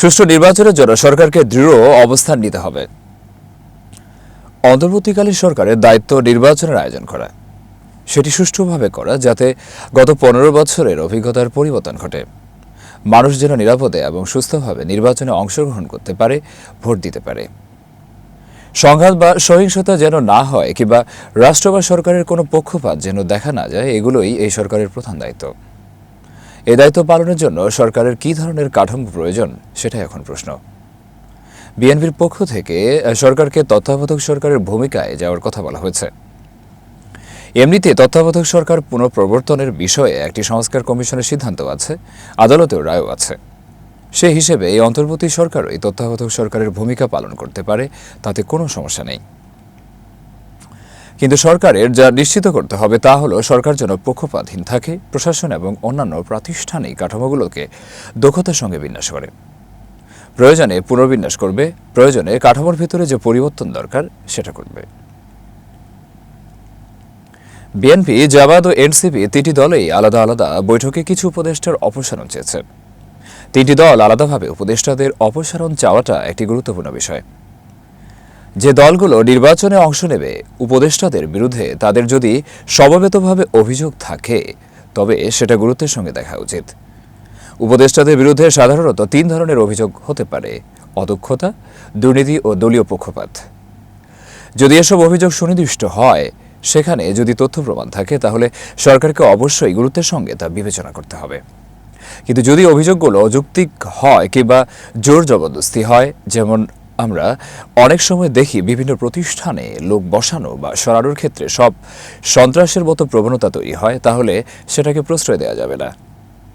সুষ্ঠু নির্বাচনের জন্য সরকারকে দৃঢ় অবস্থান নিতে হবে। অন্তর্বর্তীকালীন সরকারের দায়িত্ব নির্বাচনের আয়োজন করা। সেটি সুষ্ঠুভাবে করা যাতে গত পনেরো বছরের অভিজ্ঞতার পরিবর্তন ঘটে। মানুষ যেন নিরাপদে এবং সুস্থভাবে নির্বাচনে অংশগ্রহণ করতে পারে, ভোট দিতে পারে। সংঘাত বা সহিংসতা যেন না হয় কিংবা রাষ্ট্র বা সরকারের কোনো পক্ষপাত যেন দেখা না যায়, এগুলোই এই সরকারের প্রধান দায়িত্ব। এই দায়িত্ব পালনের জন্য সরকারের কী ধরনের কাঠামো প্রয়োজন, সেটাই এখন প্রশ্ন। বিএনপির পক্ষ থেকে সরকারকে তত্ত্বাবধায়ক সরকারের ভূমিকায় যাওয়ার কথা বলা হয়েছে। এমনিতে তত্ত্বাবধায়ক সরকার পুনঃপ্রবর্তনের বিষয়ে একটি সংস্কার কমিশনের সিদ্ধান্ত আছে, আদালতেও রায়ও আছে। সে হিসেবে এই অন্তর্বর্তী সরকারও এই তত্ত্বাবধায়ক সরকারের ভূমিকা পালন করতে পারে, তাতে কোনো সমস্যা নেই। কিন্তু সরকারের যা নিশ্চিত করতে হবে তা হলো সরকার যেন পক্ষপাতহীন থাকে, প্রশাসন এবং অন্যান্য প্রাতিষ্ঠানিক কাঠামোগুলোকে দক্ষতার সঙ্গে বিন্যাস করে। প্রয়োজনে পুনর্বিন্যাস করবে, প্রয়োজনে কাঠামোর ভিতরে যে পরিবর্তন দরকার, সেটা করবে। বিএনপি জামাত ও এনসিপি তিনটি দলেই আলাদা আলাদা বৈঠকে কিছু উপদেষ্টার অপসারণ চেয়েছে। তিনটি দল আলাদাভাবে উপদেষ্টাদের অপসারণ চাওয়াটা একটি গুরুত্বপূর্ণ বিষয়। যে দলগুলো নির্বাচনে অংশ নেবে, উপদেষ্টাদের বিরুদ্ধে তাদের যদি সমবেতভাবে অভিযোগ থাকে, তবে সেটা গুরুত্বের সঙ্গে দেখা উচিত। উপদেষ্টাদের বিরুদ্ধে সাধারণত তিন ধরনের অভিযোগ হতে পারে, অদক্ষতা, দুর্নীতি ও দলীয় পক্ষপাত। যদি এসব অভিযোগ সুনির্দিষ্ট হয়, সেখানে যদি তথ্য প্রমাণ থাকে, তাহলে সরকারকে অবশ্যই গুরুত্বের সঙ্গে তা বিবেচনা করতে হবে। কিন্তু যদি অভিযোগগুলো অযৌক্তিক হয় কিংবা জোর জবরদস্তি হয়, যেমন আমরা অনেক সময় দেখি বিভিন্ন প্রতিষ্ঠানে লোক বসানো বা সরানোর ক্ষেত্রে সব সন্ত্রাসের মতো প্রবণতা তৈরি হয়, তাহলে সেটাকে প্রশ্রয় দেওয়া যাবে না।